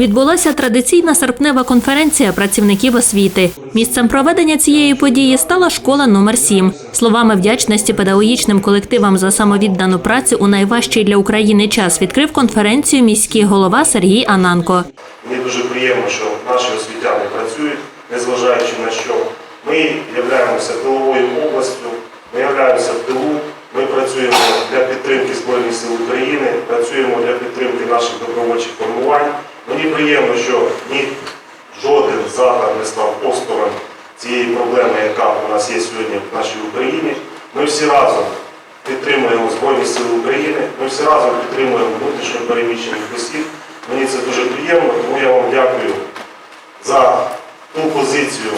відбулася традиційна серпнева конференція працівників освіти. Місцем проведення цієї події стала школа номер 7 Словами вдячності педагогічним колективам за самовіддану працю у найважчий для України час відкрив конференцію міський голова Сергій Ананко. Мені дуже приємно, що наші освітяни працюють, незважаючи на що. Ми являємося тиловою областю, ми являємося в тилу, ми працюємо для підтримки Збройних сил України, працюємо для підтримки наших добровольчих формувань. Мені приємно, що ні жоден заклад не став осторонь цієї проблеми, яка у нас є сьогодні в нашій Україні. Ми всі разом Сили України, ми всі разом підтримуємо внутрішньо переміщених осіб. Мені це дуже приємно, тому я вам дякую за ту позицію,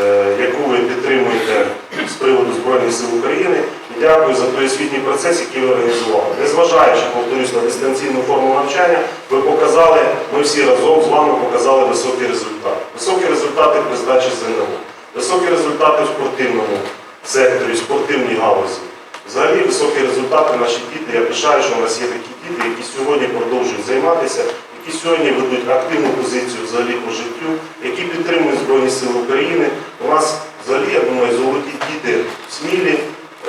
е, яку ви підтримуєте з приводу Збройних сил України. І дякую за той освітній процес, який ви організували. Незважаючи, повторюсь, на дистанційну форму навчання, ви показали, ми всі разом з вами показали високі результати. Високі результати при здачі ЗНО, високі результати в спортивному секторі, спортивній галузі. Взагалі високі результати наші діти. Я пишаю, що у нас є такі діти, які сьогодні продовжують займатися, які сьогодні ведуть активну позицію взагалі по життю, які підтримують Збройні Сили України. У нас взагалі, я думаю, золоті діти в смілі.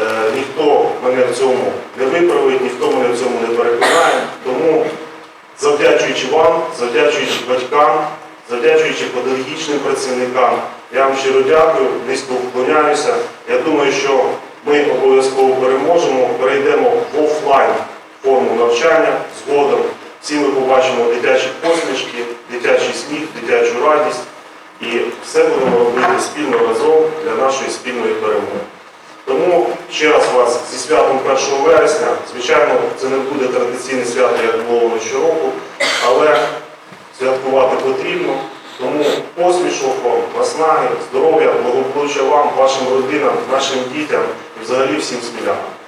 Е, ніхто мене в цьому не виправить, ніхто мене в цьому не переконає. Тому, завдячуючи вам, завдячуючи батькам, завдячуючи педагогічним працівникам, я вам щиро дякую, низько вклоняюся. Я думаю, що ми обов'язково переможемо, перейдемо в офлайн форму навчання згодом. Всі ми побачимо дитячі посмішки, дитячий сміх, дитячу радість. І все будемо робити спільно разом для нашої спільної перемоги. Тому ще раз вас зі святом 1 вересня. Звичайно, це не буде традиційне свято, як було щороку, але святкувати потрібно. Тому посмішок вам, наснаги, здоров'я, благополуччя вам, вашим родинам, нашим дітям взагалі всім смілянам.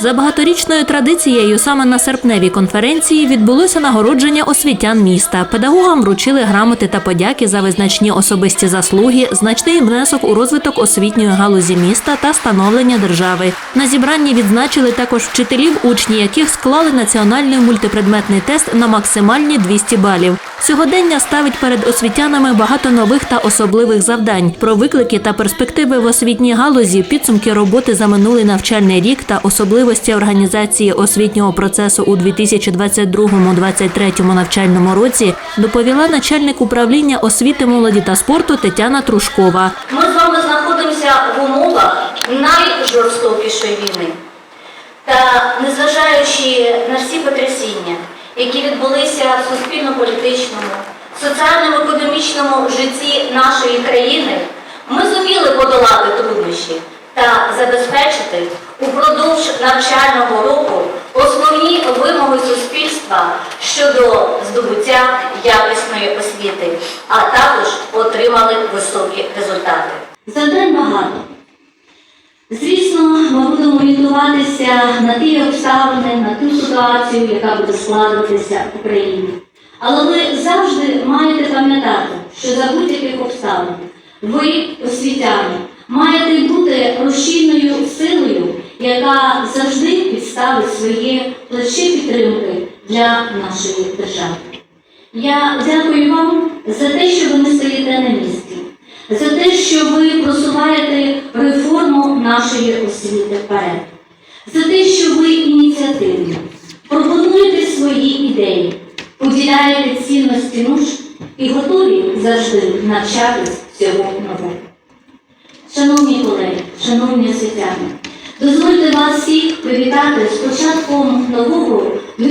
За багаторічною традицією саме на серпневій конференції відбулося нагородження освітян міста. Педагогам вручили грамоти та подяки за визначні особисті заслуги, значний внесок у розвиток освітньої галузі міста та становлення держави. На зібранні відзначили також вчителів, учні яких склали національний мультипредметний тест на максимальні 200 балів. Сьогодення ставить перед освітянами багато нових та особливих завдань про виклики та перспективи в освітній галузі, підсумки роботи за минулий навчальний рік та особливості організації освітнього процесу у 2022-2023 навчальному році доповіла начальник управління освіти, молоді та спорту Тетяна Трушкова. Ми з вами знаходимося в умовах найжорстокішої війни. Та незважаючи на всі потрясіння, які відбулися в суспільно-політичному, соціально-економічному житті нашої країни, ми зуміли подолати труднощі та забезпечити упродовж навчального року основні вимоги суспільства щодо здобуття якісної освіти, а також отримали високі результати. Завдань багато. Звісно, ми будемо орієнтуватися на ті обставини, на ту ситуацію, яка буде складуватися в Україні. Але ви завжди маєте пам'ятати, що за будь-яких обставин ви, освітяни, маєте бути рушійною силою, яка завжди підставить своє плече підтримки для нашої держави. Я дякую вам за те, що ви не стоїте на місці, за те, що ви просуваєте реформу нашої освіти вперед, за те, що ви ініціативні, пропонуєте свої ідеї, поділяєте цінності нуж і готові завжди навчатись всього нового. Шановні освітяни, дозвольте вас всіх привітати з початком нового 2022-2023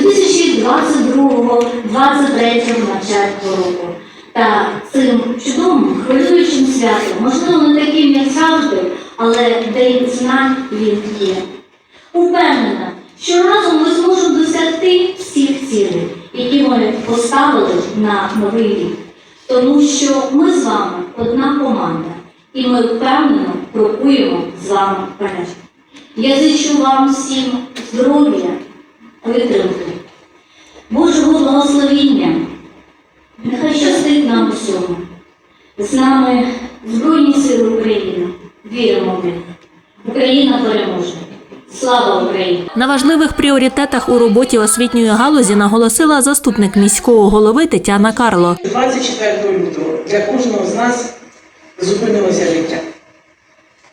навчального року. Та цим чудовим хвилюючим святом, можливо, не таким, як завжди, але день знань він є. Упевнена, що разом ми зможемо досягти всіх цілей, які ми поставили на новий рік. Тому що ми з вами одна команда, і ми впевнено крокуємо з вами вперед. Я зичу вам всім здоров'я, витримки, Божого благословіння. Нехай щастить нам усьому. З нами Збройні Сили України. Віримо в них. Україна переможе. Слава Україні! На важливих пріоритетах у роботі освітньої галузі наголосила заступник міського голови Тетяна Карло. 24 лютого для кожного з нас зупинилося життя.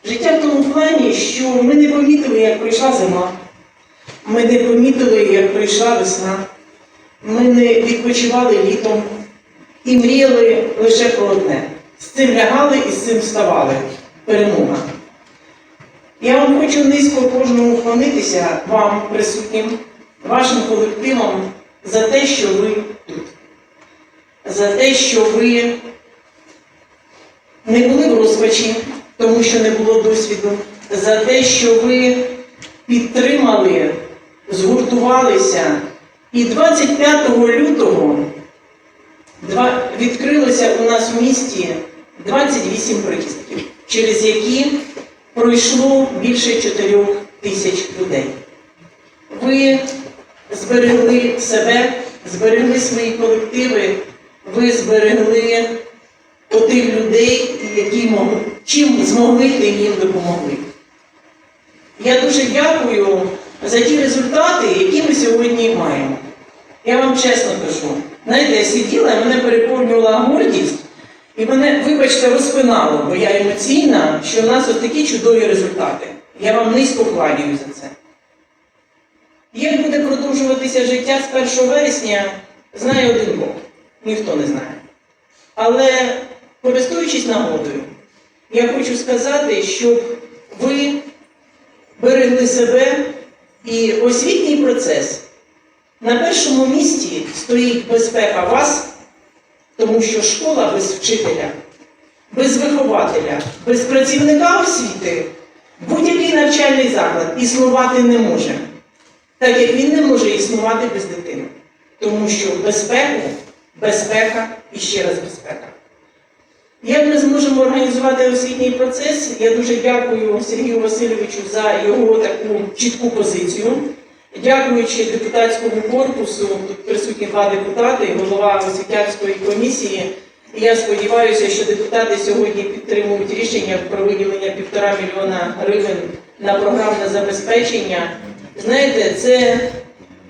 Життя в тому плані, що ми не помітили, як прийшла зима, ми не помітили, як прийшла весна, ми не відпочивали літом і мріяли лише про одне. З цим лягали і з цим вставали. Перемога. Я вам хочу низько кожному вклонитися, вам, присутнім, вашим колективам, за те, що ви тут за те, що ви не були в розпачі, тому що не було досвіду, за те, що ви підтримали, згуртувалися. І 25 лютого відкрилося у нас в місті 28 приїздів, через які пройшло більше 4 тисяч людей. Ви зберегли себе, зберегли свої колективи, ви зберегли отих людей, які могли, чим змогли, тим їм допомогли. Я дуже дякую за ті результати, які ми сьогодні маємо. Я вам чесно кажу, знаєте, я сиділа, і мене переповнювала гордість, і мене, вибачте, розпинало, бо я емоційна, що в нас ось такі чудові результати. Я вам низько кланяю за це. Як буде продовжуватися життя з 1 вересня, знає один Бог. Ніхто не знає. Але, користуючись нагодою, я хочу сказати, щоб ви берегли себе і освітній процес. На першому місці стоїть безпека вас, тому що школа без вчителя, без вихователя, без працівника освіти будь-який навчальний заклад існувати не може так як він не може існувати без дитини. Тому що безпеку, безпека і ще раз безпека. Як ми зможемо організувати освітній процес? Я дуже дякую Сергію Васильовичу за його таку чітку позицію. Дякуючи депутатському корпусу, тут присутні два депутати, голова освітянської комісії. Я сподіваюся, що депутати сьогодні підтримують рішення про виділення півтора мільйона гривень на програмне забезпечення. Знаєте, це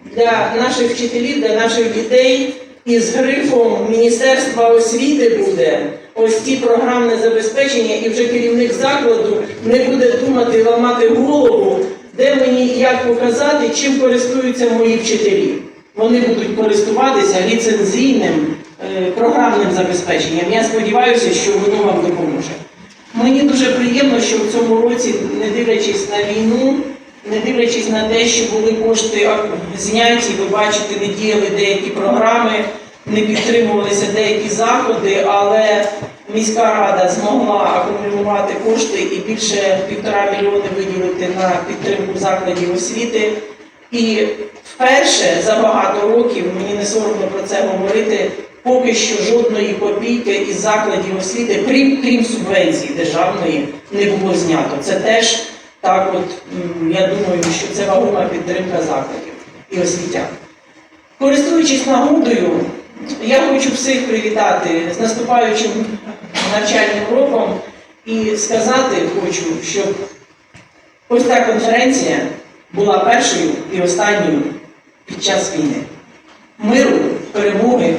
для наших вчителів, для наших дітей із грифом Міністерства освіти буде ось ці програмне забезпечення, і вже керівник закладу не буде думати ламати голову, де мені як показати, чим користуються мої вчителі. Вони будуть користуватися ліцензійним е, програмним забезпеченням. Я сподіваюся, що воно вам допоможе. Мені дуже приємно, що в цьому році, не дивлячись на війну, не дивлячись на те, що були кошти зняті, ви бачите, не діяли деякі програми, не підтримувалися деякі заходи, але міська рада змогла акумулювати кошти і більше півтора мільйони виділити на підтримку закладів освіти. І вперше за багато років, мені не соромно про це говорити, поки що жодної копійки із закладів освіти, крім, крім субвенції державної, не було знято. Це теж так, от я думаю, що це вагома підтримка закладів і освітян. Користуючись нагодою, я хочу всіх привітати з наступаючим навчальним роком і сказати хочу, щоб ось ця конференція була першою і останньою під час війни. Миру, перемоги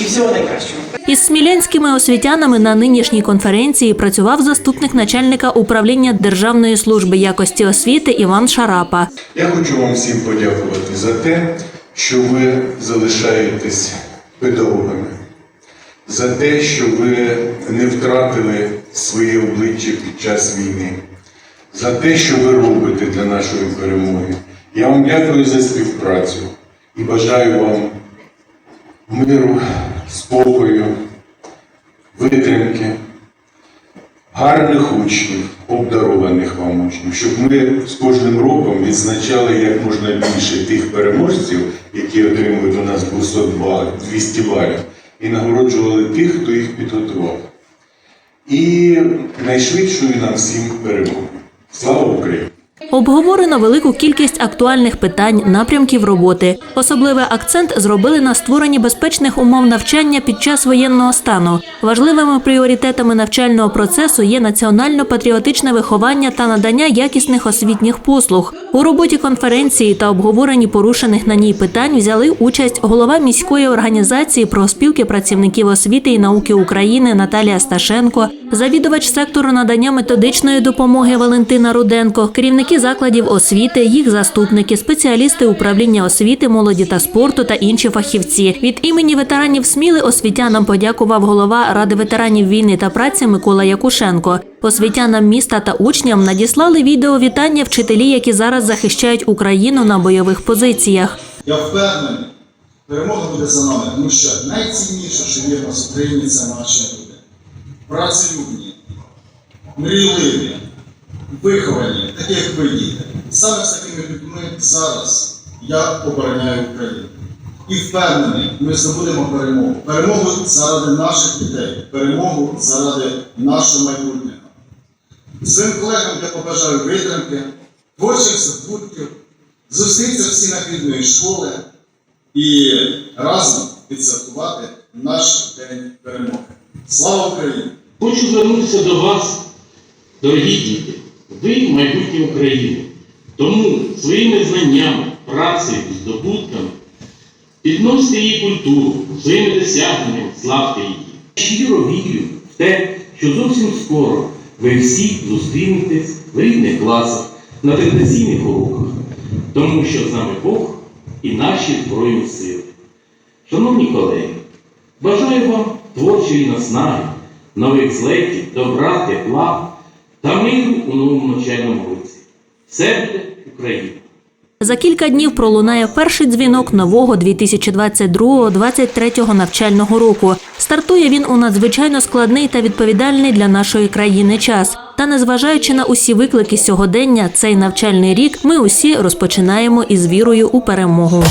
і всього найкращого. Із смілянськими освітянами на нинішній конференції працював заступник начальника управління Державної служби якості освіти Іван Шарапа. Я хочу вам всім подякувати за те, що ви залишаєтесь педагогами, за те, що ви не втратили своє обличчя під час війни, за те, що ви робите для нашої перемоги. Я вам дякую за співпрацю і бажаю вам миру, спокою, витримки, гарних учнів, обдарованих вам учнів, щоб ми з кожним роком відзначали як можна більше тих переможців, які отримують у нас 200 балів, 200 балів, і нагороджували тих, хто їх підготував. І найшвидшою нам всім перемоги. Слава Україні! Обговорено велику кількість актуальних питань, напрямків роботи. Особливий акцент зробили на створенні безпечних умов навчання під час воєнного стану. Важливими пріоритетами навчального процесу є національно-патріотичне виховання та надання якісних освітніх послуг. У роботі конференції та обговоренні порушених на ній питань взяли участь голова міської організації профспілки працівників освіти і науки України Наталія Сташенко, завідувач сектору надання методичної допомоги Валентина Руденко, керівники закладів освіти, їх заступники, спеціалісти управління освіти, молоді та спорту та інші фахівці. Від імені ветеранів Сміли освітянам подякував голова Ради ветеранів війни та праці Микола Якушенко. Освітянам міста та учням надіслали відео вітання вчителі, які зараз захищають Україну на бойових позиціях. Я впевнений, перемога буде за нами, тому що найцінніше, що є в нас в Україні, це люди. Працелюбні, мрійливі, виховані, такі як ви діти. Саме з такими людьми зараз я обороняю Україну. І впевнений, ми здобудемо перемогу. Перемогу заради наших дітей, перемогу заради нашого майбутнього. Своїм колегам я побажаю витримки, творчих здобутків, зустрітися в стінах рідної школи і разом відсвяткувати наш день перемоги. Слава Україні! Хочу звернутися до вас, дорогі діти. Ви майбутнє України. Тому своїми знаннями, працею здобутками підносите її культуру, своїми досягненнями славте її. Щиро вірю в те, що зовсім скоро ви всі зустрінетесь в рідних класах на традиційних уроках, тому що з нами Бог і наші Збройні сили. Шановні колеги, бажаю вам творчої наснаги, нових злетів, добра, тепла та миру у новому навчальному році. Все буде! За кілька днів пролунає перший дзвінок нового 2022-2023 навчального року. Стартує він у надзвичайно складний та відповідальний для нашої країни час. Та незважаючи на усі виклики сьогодення, цей навчальний рік ми усі розпочинаємо із вірою у перемогу.